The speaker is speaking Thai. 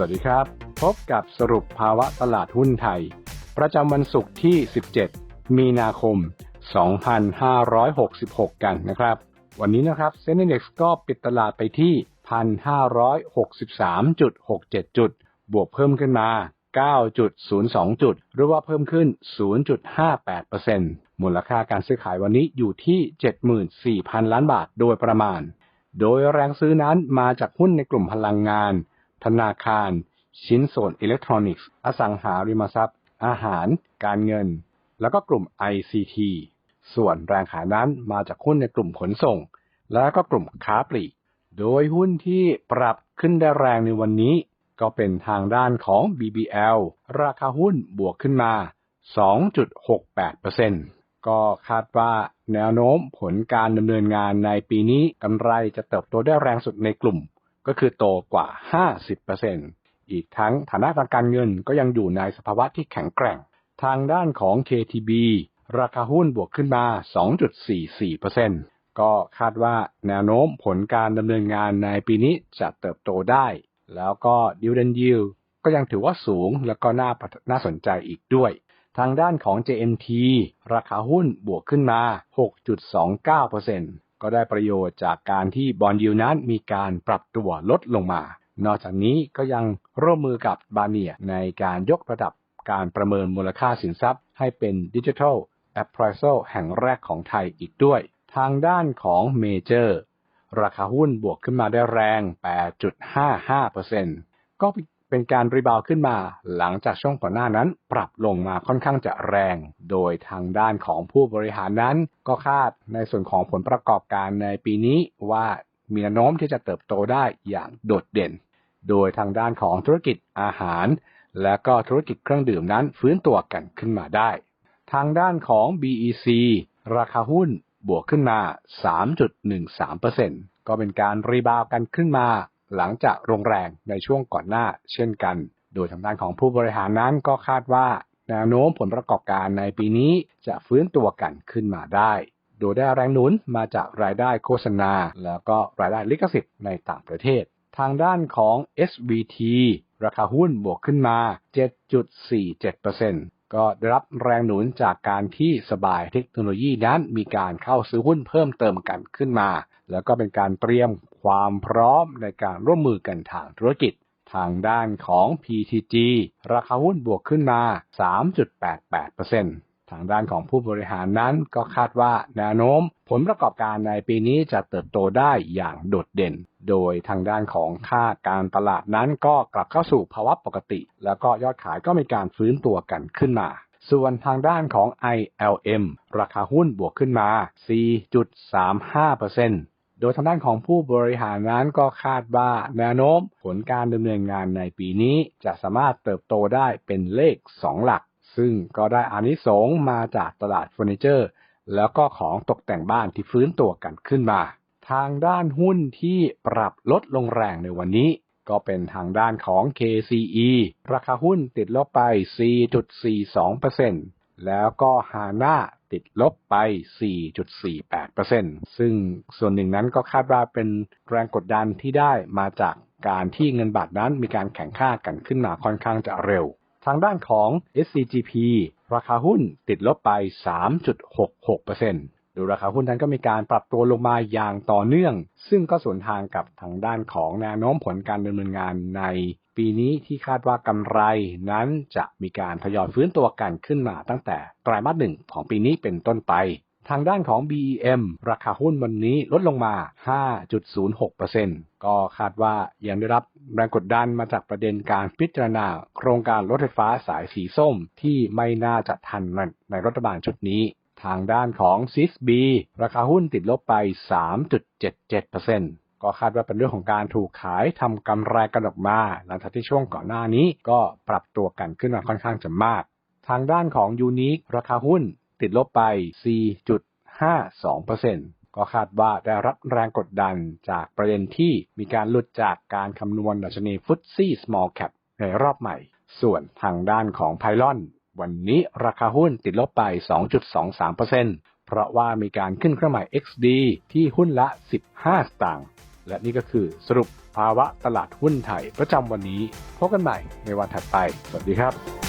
วัสดีครับ พบกับสรุปภาวะตลาดหุ้นไทย ประจำวันศุกร์ที่ 17 มีนาคม 2566 กันนะครับ วันนี้นะครับเซ็นดี x ก็ปิดตลาดไปที่ 1,563.67 จุด บวกเพิ่มขึ้นมา 9.02 จุด หรือว่าเพิ่มขึ้น 0.58%มูลค่าการซื้อขายวันนี้อยู่ที่ 74,000 ล้านบาทโดยประมาณ โดยแรงซื้อนั้นมาจากหุ้นในกลุ่มพลังงาน ธนาคาร ชิ้นส่วนอิเล็กทรอนิกส์ อสังหาริมทรัพย์ อาหาร การเงิน แล้วก็กลุ่ม ICT ส่วนแรงขายนั้นมาจากหุ้นในกลุ่มขนส่ง และก็กลุ่มค้าปลีก โดยหุ้นที่ปรับขึ้นได้แรงในวันนี้ ก็เป็นทางด้านของ BBL ราคาหุ้นบวกขึ้นมา 2.68%ก็คาดว่าแนวโน้มผลการดำเนินงานในปีนี้กำไรจะเติบโตได้แรงสุดในกลุ่ม ก็คือโตกว่า 50%อีกทั้งฐานะทางการเงินก็ยังอยู่ในสภาวะที่แข็งแกร่ง ทางด้านของ KTB ราคาหุ้นบวกขึ้นมา 2.44%ก็คาดว่าแนวโน้มผลการดำเนินงานในปีนี้จะเติบโตได้ แล้วก็ดิวเดนยิวก็ยังถือว่าสูงแล้วก็น่าน่าสนใจอีกด้วย ทางด้านของ JNT ราคาหุ้นบวกขึ้นมา 6.29% ก็ได้ประโยชน์จากการที่บอลยิวนั้นมีการปรับตัวลดลงมา นอกจากนี้ก็ยังร่วมมือกับบาเนียในการยกระดับการประเมินมูลค่าสินทรัพย์ ให้เป็นดิจิทัล Appraisal แห่งแรกของไทยอีกด้วย ทางด้านของเมเจอร์ ราคาหุ้นบวกขึ้นมาได้แรง 8.55%ก็ เป็นการรีบาวขึ้นมา หลังจากช่วงก่อนหน้านั้นปรับลงมาค่อนข้างจะแรง โดยทางด้านของผู้บริหารนั้น ก็คาดในส่วนของผลประกอบการในปีนี้ว่ามีแนวโน้มที่จะเติบโตได้อย่างโดดเด่น โดยทางด้านของธุรกิจอาหาร และก็ธุรกิจเครื่องดื่มนั้นฟื้นตัวกันขึ้นมาได้ ทางด้านของ BEC ราคาหุ้นบวกขึ้นมา 3.13%ก็เป็นการรีบาวกันขึ้นมา หลังจากโรงแรงในช่วงก่อนหน้าเช่นกัน โดยทางด้านของผู้บริหารนั้นก็คาดว่าแนวโน้มผลประกอบการในปีนี้จะฟื้นตัวกันขึ้นมาได้ โดยได้แรงหนุนมาจากรายได้โฆษณา แล้วก็รายได้ลิขสิทธิ์ในต่างประเทศ ทางด้านของ SVT ราคาหุ้นบวกขึ้นมา 7.47% ก็ได้รับแรงหนุนจากการที่สบายเทคโนโลยีนั้นมีการเข้าซื้อหุ้นเพิ่มเติมกันขึ้นมา แล้วก็เป็นการเตรียมความพร้อมในการร่วมมือกันทางธุรกิจ ทางด้านของ PTG ราคาหุ้นบวกขึ้นมา 3.88%ทางด้านของผู้บริหารนั้นก็คาดว่าแนวโน้ม ผลประกอบการในปีนี้จะเติบโตได้อย่างโดดเด่น โดยทางด้านของค่าการตลาดนั้นก็กลับเข้าสู่ภาวะปกติ แล้วก็ยอดขายก็มีการฟื้นตัวกันขึ้นมา ส่วนทางด้านของ ILM ราคาหุ้นบวกขึ้นมา 4.35%โดยทางด้านของผู้บริหารนั้นก็คาดว่าแนวโน้มผลการดำเนินงานในปีนี้จะสามารถเติบโตได้เป็นเลข 2 หลัก ซึ่งก็ได้อานิสงมาจากตลาดเฟอร์นิเจอร์ แล้วก็ของตกแต่งบ้านที่ฟื้นตัวกันขึ้นมา ทางด้านหุ้นที่ปรับลดลงแรงในวันนี้ ก็เป็นทางด้านของ KCE ราคาหุ้นติดลบไป 4.42%แล้วก็ฮาน่าติดลบไป 4.48%ซึ่งส่วนหนึ่งนั้นก็คาดว่าเป็นแรงกดดันที่ได้มาจากการที่เงินบาทนั้นมีการแข่งค่ากันขึ้นมาค่อนข้างจะเร็ว ทางด้านของ SCGP ราคาหุ้นติดลบไป 3.66% ดยราคาหุ้นนั้นก็มีการปรับตัวลงมาอย่างต่อเนื่อง ซึ่งก็สวนทางกับทางด้านของแนวโน้มผลการดำเนินงานในปีนี้ที่คาดว่ากำไรนั้นจะมีการทยอยฟื้นตัวกันขึ้นมาตั้งแต่ไตรมาสหนึ่งของปีนี้เป็นต้นไป ทางด้านของ BEM ราคาหุ้นวันนี้ลดลงมา 5.06%ก็คาดว่ายังได้รับแรงกดดันมาจากประเด็นการพิจารณา โครงการรถไฟฟ้าสายสีส้มที่ไม่น่าจะทันในรัฐบาลชุดนี้ ทางด้านของ c i s b ราคาหุ้นติดลบไป 3.77%ก็คาดว่าเป็นเรื่องของการถูกขายทำกำไรกันออกมา หลังจากที่ช่วงก่อนหน้านี้ก็ปรับตัวกันขึ้นมาค่อนข้างจะมาก ทางด้านของยูนิคราคาหุ้นติดลบไป 4.52%ก็คาดว่าได้รับแรงกดดันจากประเด็นที่มีการหลุดจากการคำนวณดัชนีฟุตซี่ small cap ในรอบใหม่ ส่วนทางด้านของไพลอน วันนี้ราคาหุ้นติดลบไป 2.23%เพราะว่ามีการขึ้นเครื่องหมาย XD ที่หุ้นละ 15 สตางค์ และนี่ก็คือสรุปภาวะตลาดหุ้นไทยประจำวันนี้ พบกันใหม่ในวันถัดไป สวัสดีครับ